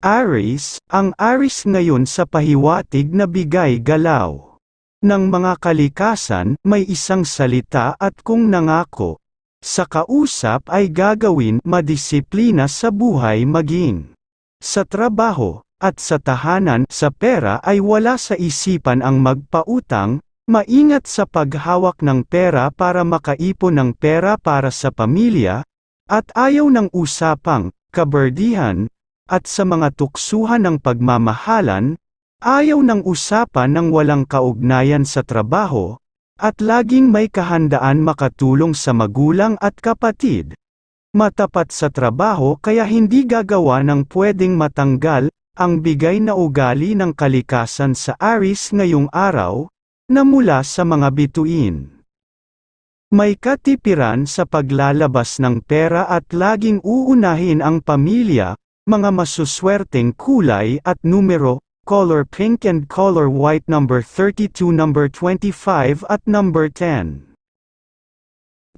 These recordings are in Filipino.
Aris, ang Aris ngayon sa pahiwatig na bigay galaw. Ng mga kalikasan, may isang salita at kung nangako, sa kausap ay gagawin madisiplina sa buhay maging sa trabaho, at sa tahanan sa pera ay wala sa isipan ang magpautang, maingat sa paghawak ng pera para makaipon ng pera para sa pamilya, at ayaw ng usapang, kaberdihan, at sa mga tuksuhan ng pagmamahalan, ayaw ng usapan ng walang kaugnayan sa trabaho, at laging may kahandaan makatulong sa magulang at kapatid. Matapat sa trabaho kaya hindi gagawa ng pwedeng matanggal, ang bigay na ugali ng kalikasan sa Aris ngayong araw, na mula sa mga bituin. May katipiran sa paglalabas ng pera at laging uunahin ang pamilya, mga masuswerteng kulay at numero, color pink and color white number 32 number 25 at number 10.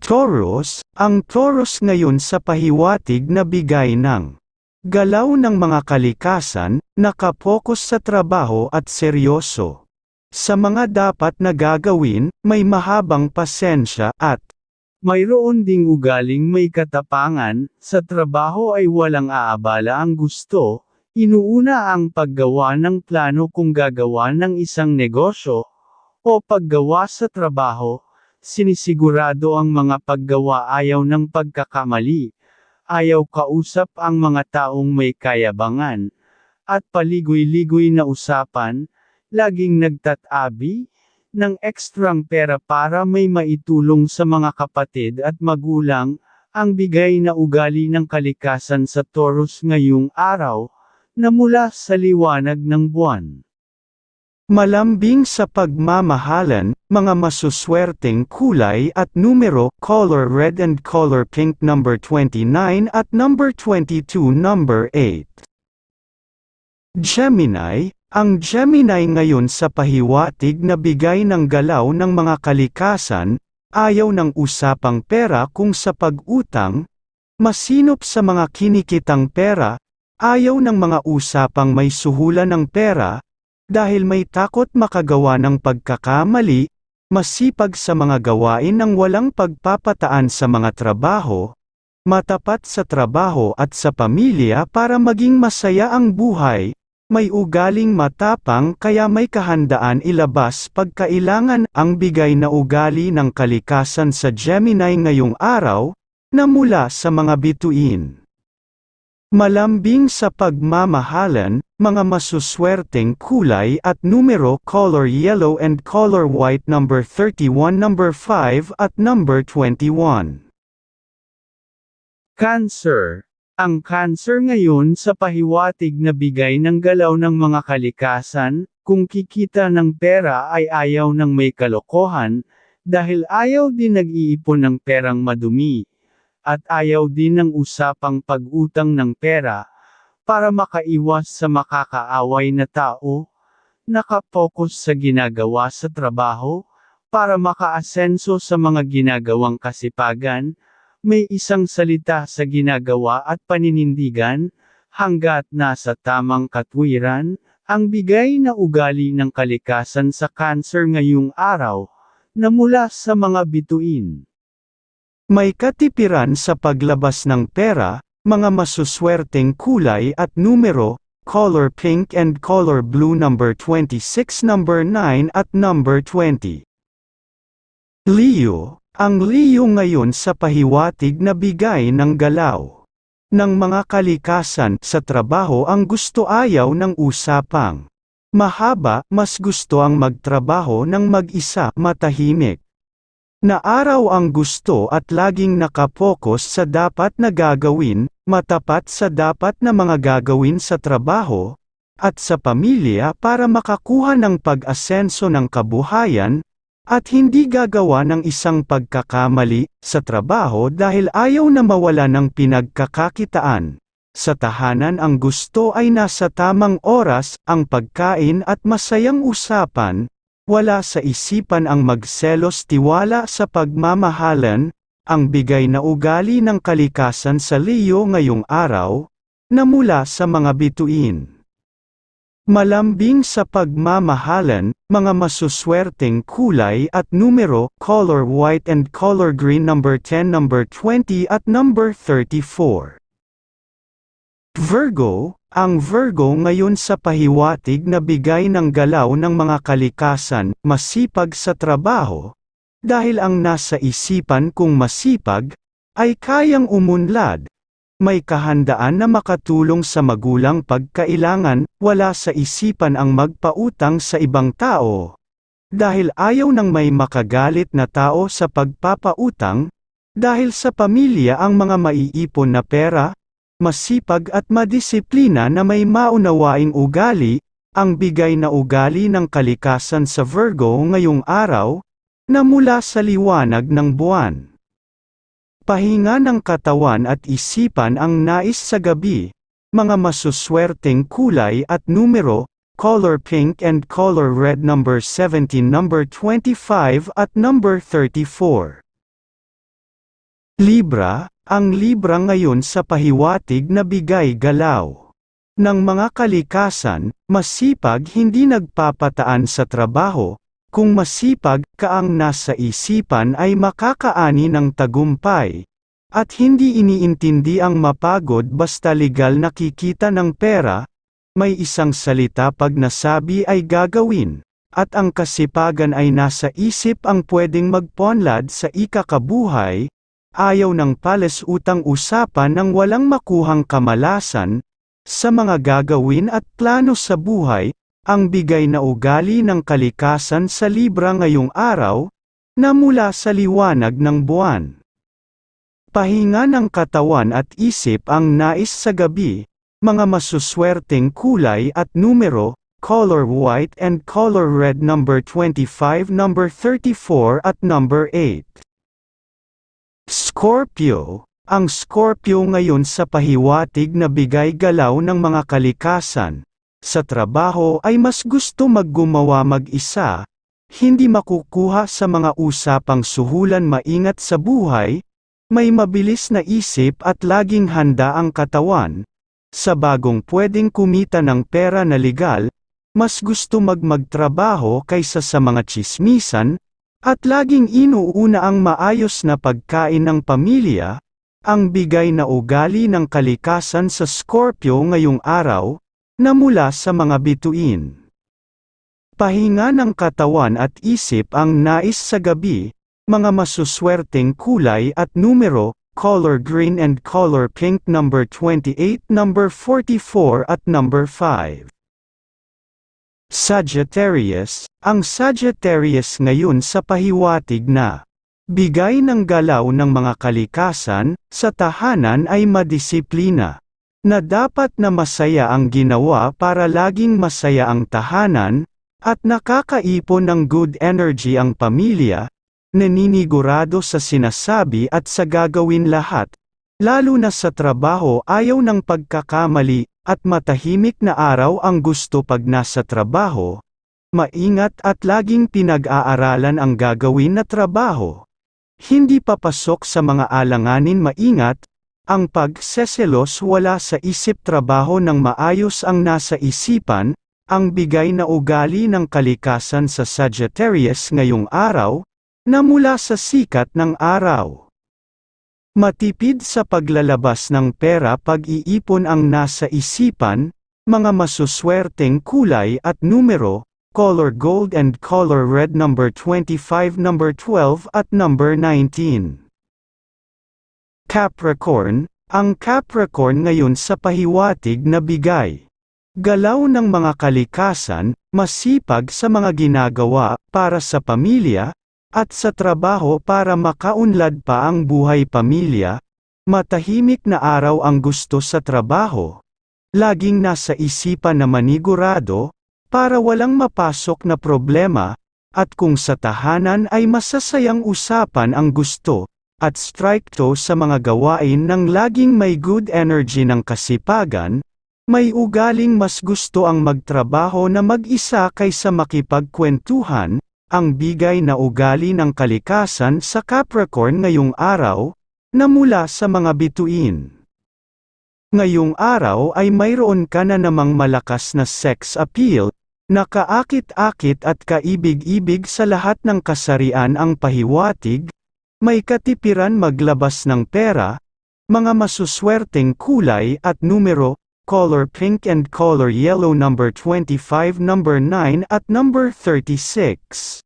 Taurus, ang Taurus ngayon sa pahiwatig na bigay ng galaw ng mga kalikasan, nakapokus sa trabaho at seryoso. Sa mga dapat na gagawin, may mahabang pasensya at mayroon ding ugaling may katapangan, sa trabaho ay walang aabala ang gusto, inuuna ang paggawa ng plano kung gagawa ng isang negosyo, o paggawa sa trabaho, sinisigurado ang mga paggawa ayaw ng pagkakamali, ayaw kausap ang mga taong may kayabangan, at paligoy-ligoy na usapan, laging nagtatabi, ng ekstrang pera para may maitulong sa mga kapatid at magulang, ang bigay na ugali ng kalikasan sa Taurus ngayong araw, na mula sa liwanag ng buwan. Malambing sa pagmamahalan, mga masuswerteng kulay at numero, color red and color pink number 29 at number 22 number 8. Gemini, ang Gemini ngayon sa pahiwatig na bigay ng galaw ng mga kalikasan, ayaw ng usapang pera kung sa pag-utang, masinop sa mga kinikitang pera, ayaw ng mga usapang may suhulan ng pera, dahil may takot makagawa ng pagkakamali, masipag sa mga gawain ng walang pagpapataan sa mga trabaho, matapat sa trabaho at sa pamilya para maging masaya ang buhay, may ugaling matapang kaya may kahandaan ilabas pagkailangan ang bigay na ugali ng kalikasan sa Gemini ngayong araw, na mula sa mga bituin. Malambing sa pagmamahalan, mga masuswerteng kulay at numero color yellow and color white number 31 number 5 at number 21. Cancer ang cancer ngayon sa pahiwatig na bigay ng galaw ng mga kalikasan, kung kikita ng pera ay ayaw ng may kalokohan, dahil ayaw din nag-iipon ng perang madumi, at ayaw din ng usapang pag-utang ng pera, para makaiwas sa makakaaway na tao, nakapokus sa ginagawa sa trabaho, para makaasenso sa mga ginagawang kasipagan, may isang salita sa ginagawa at paninindigan, hanggat nasa tamang katwiran, ang bigay na ugali ng kalikasan sa cancer ngayong araw, na mula sa mga bituin. May katipiran sa paglabas ng pera, mga masuswerteng kulay at numero, color pink and color blue number 26 number 9 at number 20. Leo, ang Leo ngayon sa pahiwatig na bigay ng galaw ng mga kalikasan sa trabaho ang gusto ayaw ng usapang mahaba, mas gusto ang magtrabaho ng mag-isa matahimik. Na araw ang gusto at laging nakapokus sa dapat na gagawin, matapat sa dapat na mga gagawin sa trabaho, at sa pamilya para makakuha ng pag-asenso ng kabuhayan, at hindi gagawa ng isang pagkakamali sa trabaho dahil ayaw na mawala ng pinagkakakitaan. Sa tahanan ang gusto ay nasa tamang oras, ang pagkain at masayang usapan, wala sa isipan ang magselos tiwala sa pagmamahalan, ang bigay na ugali ng kalikasan sa Leo ngayong araw, na mula sa mga bituin. Malambing sa pagmamahalan, mga masuswerteng kulay at numero, color white and color green number 10, number 20 at number 34. Virgo, ang Virgo ngayon sa pahiwatig na bigay ng galaw ng mga kalikasan, masipag sa trabaho, dahil ang nasa isipan kung masipag, ay kayang umunlad, may kahandaan na makatulong sa magulang pagkailangan, wala sa isipan ang magpautang sa ibang tao. Dahil ayaw ng may makagalit na tao sa pagpapautang, dahil sa pamilya ang mga maiipon na pera, masipag at madisiplina na may maunawaing ugali, ang bigay na ugali ng kalikasan sa Virgo ngayong araw, na mula sa liwanag ng buwan. Pahinga ng katawan at isipan ang nais sa gabi, mga masuswerteng kulay at numero, color pink and color red number 17 number 25 at number 34. Libra, ang Libra ngayon sa pahiwatig na bigay galaw. Ng mga kalikasan, masipag hindi nagpapataan sa trabaho, kung masipag ka ang nasa isipan ay makakaani ng tagumpay. At hindi iniintindi ang mapagod basta legal nakikita ng pera, may isang salita pag nasabi ay gagawin, at ang kasipagan ay nasa isip ang pwedeng magponlad sa ikakabuhay, ayaw ng pales utang usapan ng walang makuhang kamalasan, sa mga gagawin at plano sa buhay, ang bigay na ugali ng kalikasan sa Libra ngayong araw, na mula sa liwanag ng buwan. Pahinga ng katawan at isip ang nais sa gabi, mga masuswerteng kulay at numero, color white and color red number 25 number 34 at number 8. Scorpio, ang Scorpio ngayon sa pahiwatig na bigay galaw ng mga kalikasan, sa trabaho ay mas gusto maggumawa mag-isa, hindi makukuha sa mga usapang suhulan maingat sa buhay, may mabilis na isip at laging handa ang katawan, sa bagong pwedeng kumita ng pera na legal, mas gusto magmagtrabaho kaysa sa mga chismisan, at laging inuuna ang maayos na pagkain ng pamilya, ang bigay na ugali ng kalikasan sa Scorpio ngayong araw, na mula sa mga bituin. Pahinga ng katawan at isip ang nais sa gabi, mga masuswerteng kulay at numero, color green and color pink number 28, number 44 at number 5. Sagittarius, ang Sagittarius ngayon sa pahiwatig na bigay ng galaw ng mga kalikasan, sa tahanan ay madisiplina na dapat na masaya ang ginawa para laging masaya ang tahanan, at nakakaipon ng good energy ang pamilya, naninigurado sa sinasabi at sa gagawin lahat, lalo na sa trabaho ayaw ng pagkakamali, at matahimik na araw ang gusto pag nasa trabaho, maingat at laging pinag-aaralan ang gagawin na trabaho. Hindi papasok sa mga alanganin maingat, ang pagseselos wala sa isip trabaho ng maayos ang nasa isipan, ang bigay na ugali ng kalikasan sa Sagittarius ngayong araw, na mula sa sikat ng araw. Matipid sa paglalabas ng pera pag-iipon ang nasa isipan, mga masuswerteng kulay at numero, color gold and color red number 25 number 12 at number 19. Capricorn, ang Capricorn ngayon sa pahiwatig na bigay. Galaw ng mga kalikasan, masipag sa mga ginagawa para sa pamilya, at sa trabaho para makaunlad pa ang buhay pamilya, matahimik na araw ang gusto sa trabaho, laging nasa isipan na manigurado, para walang mapasok na problema, at kung sa tahanan ay masasayang usapan ang gusto, at strike to sa mga gawain ng laging may good energy ng kasipagan, may ugaling mas gusto ang magtrabaho na mag-isa kaysa makipagkwentuhan, ang bigay na ugali ng kalikasan sa Capricorn ngayong araw, na mula sa mga bituin. Ngayong araw ay mayroon ka na namang malakas na sex appeal, na kaakit-akit at kaibig-ibig sa lahat ng kasarian ang pahiwatig, may katipiran maglabas ng pera, mga masuswerteng kulay at numero, color pink and color yellow number 25 number 9 at number 36.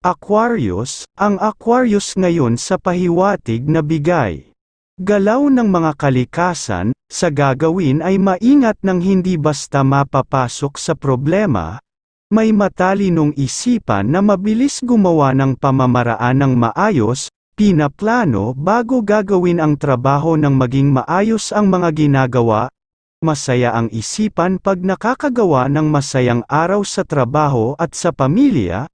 Aquarius, ang Aquarius ngayon sa pahiwatig na bigay. Galaw ng mga kalikasan, sa gagawin ay maingat ng hindi basta mapapasok sa problema, may matalinong isipan na mabilis gumawa ng pamamaraan ng maayos, pinaplano bago gagawin ang trabaho ng maging maayos ang mga ginagawa, masaya ang isipan pag nakakagawa ng masayang araw sa trabaho at sa pamilya,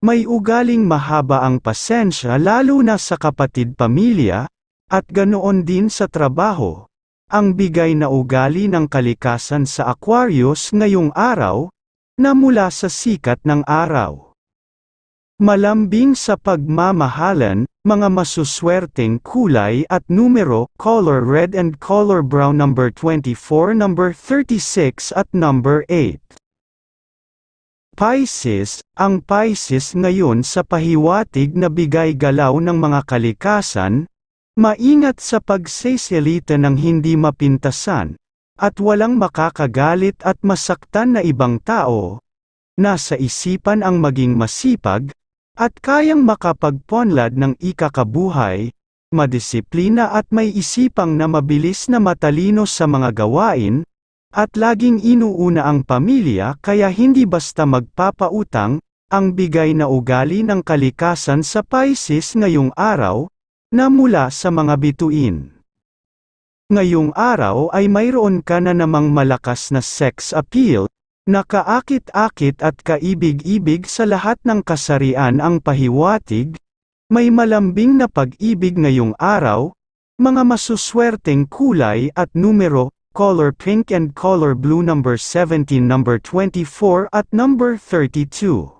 may ugaling mahaba ang pasensya lalo na sa kapatid pamilya, at ganoon din sa trabaho. Ang bigay na ugali ng kalikasan sa Aquarius ngayong araw, na mula sa sikat ng araw. Malambing sa pagmamahalan, mga masuswerteng kulay at numero, color red and color brown number 24, number 36 at number 8. Pisces, ang Pisces ngayon sa pahiwatig na bigay galaw ng mga kalikasan, Maingat sa pagseselita ng hindi mapintasan, at walang makakagalit at masaktan na ibang tao. Nasa isipan ang maging masipag, at kayang makapagponlad ng ikakabuhay, madisiplina at may isipang na mabilis na matalino sa mga gawain, at laging inuuna ang pamilya kaya hindi basta magpapautang, ang bigay na ugali ng kalikasan sa Pisces ngayong araw, na mula sa mga bituin. Ngayong araw ay mayroon ka na namang malakas na sex appeal, na kaakit-akit at kaibig-ibig sa lahat ng kasarian ang pahiwatig, may malambing na pag-ibig ngayong araw, mga masuswerteng kulay at numero, color pink and color blue number 17 number 24 at number 32.